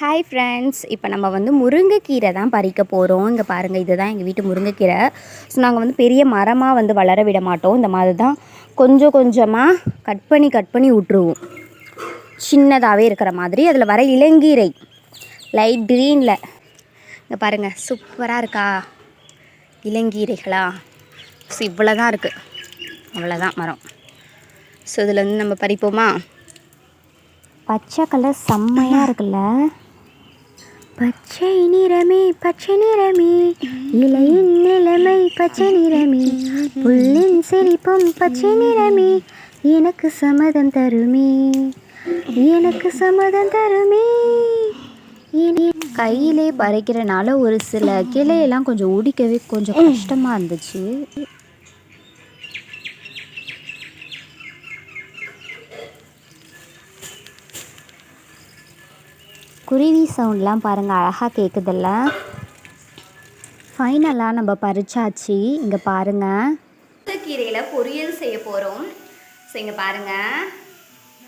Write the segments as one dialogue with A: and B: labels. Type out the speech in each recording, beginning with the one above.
A: Hi friends இப்போ நம்ம வந்து முருங்கைக்கீரை தான் பறிக்க போகிறோம் இங்கே பாருங்கள் இதுதான் எங்கள் வீட்டு முருங்கைக்கீரை. ஸோ நாங்கள் வந்து பெரிய மரமாக வந்து வளர விட மாட்டோம். இந்த மாதிரி தான் கொஞ்சம் கொஞ்சமாக கட் பண்ணி கட் பண்ணி விட்ருவோம் சின்னதாகவே இருக்கிற மாதிரி. அதில் வர இளங்கீரை. லைட் க்ரீனில் இங்கே பாருங்கள் சூப்பராக இருக்கா? இளங்கீரைகளா? ஸோ இவ்வளோ தான் இருக்குது அவ்வளோதான் மரம். ஸோ இதில் வந்து நம்ம பறிப்போமா? பச்சை கலர் செம்மையாக இருக்குல்ல. பச்சை நிறமே பச்சை நிறமே. இலையின் நிலைமை பச்சை நிறமே. புல்லின் செழிப்பும் பச்சை நிறமே. எனக்கு சம்மதம் தருமே. எனக்கு சம்மதம் தருமே. கையிலே பறைக்கிறனால ஒரு சில கிளையெல்லாம் கொஞ்சம் உடிக்கவே கொஞ்சம் கஷ்டமாக இருந்துச்சு. குருவி சவுண்ட்லாம் பாருங்கள் அழகாக கேட்குதில்ல ஃபைனலாக நம்ம பறிச்சாச்சு. இங்கே பாருங்கள் கீரையில் பொரியல் செய்ய போகிறோம் ஸோ இங்கே பாருங்கள்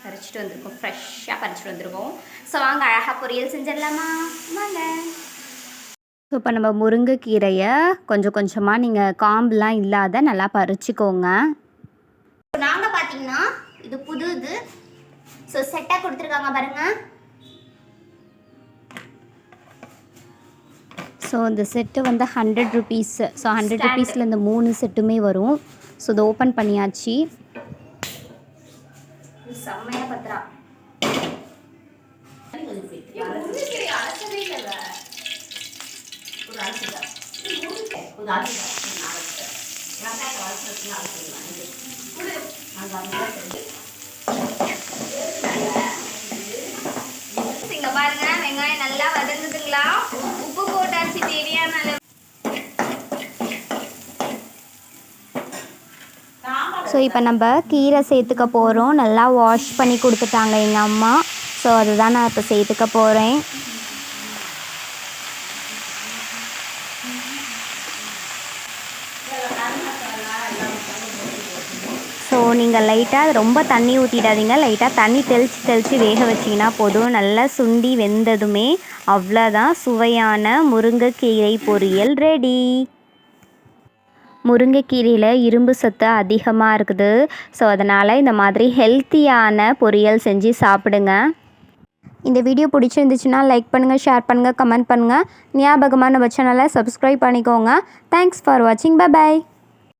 A: பறிச்சுட்டு வந்திருக்கோம். ஃப்ரெஷ்ஷாக பறிச்சுட்டு வந்திருக்கோம். ஸோ வாங்க அழகாக பொரியல் செஞ்சிடலாமா? வாங்க. ஸோ இப்போ நம்ம முருங்கைக்கீரையை கொஞ்சம் கொஞ்சமாக நீங்கள் காம்புலாம் இல்லாத நல்லா பறிச்சுக்கோங்க. நாங்கள் பார்த்தீங்கன்னா இது புது இது. ஸோ செட்டாக கொடுத்துருக்காங்க பாருங்கள் ஸோ இந்த செட்டு வந்து ஹண்ட்ரட் ருபீஸ் ஸோ ஹண்ட்ரட் ருபீஸில் இந்த மூணு செட்டுமே வரும். ஸோ இதை ஓப்பன் பண்ணியாச்சு. செம்மையாக பத்திரா இங்க பாருங்க வெங்காயம் நல்லா வதங்குதுங்களா உப்பு போட்டாச்சு தேவையான அளவு ஸோ இப்போ நம்ம கீரை சேர்த்துக்க போகிறோம் நல்லா வாஷ் பண்ணி கொடுத்துட்டாங்க எங்கள் அம்மா. ஸோ அதுதான் நான் இப்போ சேர்த்துக்க போகிறேன் ஸோ நீங்கள் லைட்டாக ரொம்ப தண்ணி ஊற்றிடாதீங்க லைட்டாக தண்ணி தெளித்து தெளித்து வேக வச்சிங்கன்னா போதும். நல்லா சுண்டி வெந்ததுமே அவ்வளோதான். சுவையான முருங்கைக்கீரை பொரியல் ரெடி முருங்கைக்கீரையில் இரும்பு சத்து அதிகமாக இருக்குது. ஸோ அதனால் இந்த மாதிரி ஹெல்த்தியான பொரியல் செஞ்சு சாப்பிடுங்க. இந்த வீடியோ பிடிச்சிருந்துச்சுன்னா லைக் பண்ணுங்கள் ஷேர் பண்ணுங்கள் கமெண்ட் பண்ணுங்கள் ஞாபகமாக நம்ம சேனலை சப்ஸ்கிரைப் பண்ணிக்கோங்க. தேங்க்ஸ் ஃபார் வாட்சிங் பை